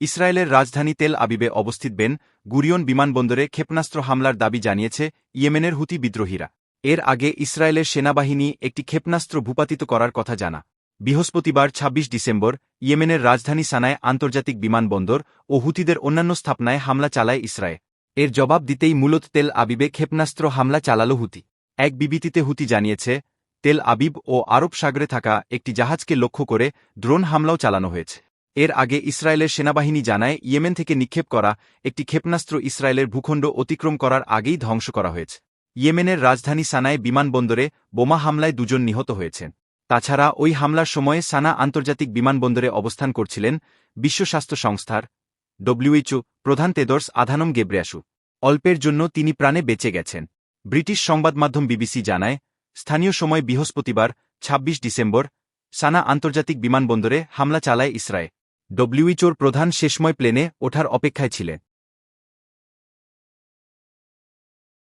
ইসরায়েলের রাজধানী তেল আবিবে অবস্থিত বেন গুরিয়ন বিমানবন্দরে ক্ষেপণাস্ত্র হামলার দাবি জানিয়েছে ইয়েমেনের হুতি বিদ্রোহীরা। এর আগে ইসরায়েলের সেনাবাহিনী একটি ক্ষেপণাস্ত্র ভূপাতিত করার কথা জানা। বৃহস্পতিবার ২৬ ডিসেম্বর ইয়েমেনের রাজধানী সানায় আন্তর্জাতিক বিমানবন্দর ও হুতিদের অন্যান্য স্থাপনায় হামলা চালায় ইসরায়েল। এর জবাব দিতেই মূলত তেল আবিবে ক্ষেপণাস্ত্র হামলা চালাল হুতি। এক বিবৃতিতে হুতি জানিয়েছে, তেল আবিব ও আরব সাগরে থাকা একটি জাহাজকে লক্ষ্য করে ড্রোন হামলাও চালানো হয়েছে। এর আগে ইসরায়েলের সেনাবাহিনী জানায়, ইয়েমেন থেকে নিক্ষেপ করা একটি ক্ষেপণাস্ত্র ইসরায়েলের ভূখণ্ড অতিক্রম করার আগেই ধ্বংস করা হয়েছে। ইয়েমেনের রাজধানী সানায় বিমানবন্দরে বোমা হামলায় দুজন নিহত হয়েছেন। তাছাড়া ওই হামলার সময়ে সানা আন্তর্জাতিক বিমানবন্দরে অবস্থান করছিলেন বিশ্ব স্বাস্থ্য সংস্থার ডব্লিউএইচও প্রধান তেদর্স আধানম গেব্রিয়াসু। অল্পের জন্য তিনি প্রাণে বেঁচে গেছেন। ব্রিটিশ সংবাদমাধ্যম বিবিসি জানায়, স্থানীয় সময় বৃহস্পতিবার ২৬ ডিসেম্বর, সানা আন্তর্জাতিক বিমানবন্দরে হামলা চালায় ইসরায়েল। ডব্লিউইচোর প্রধান শেষময় প্লেনে ওঠার অপেক্ষায় ছিলেন।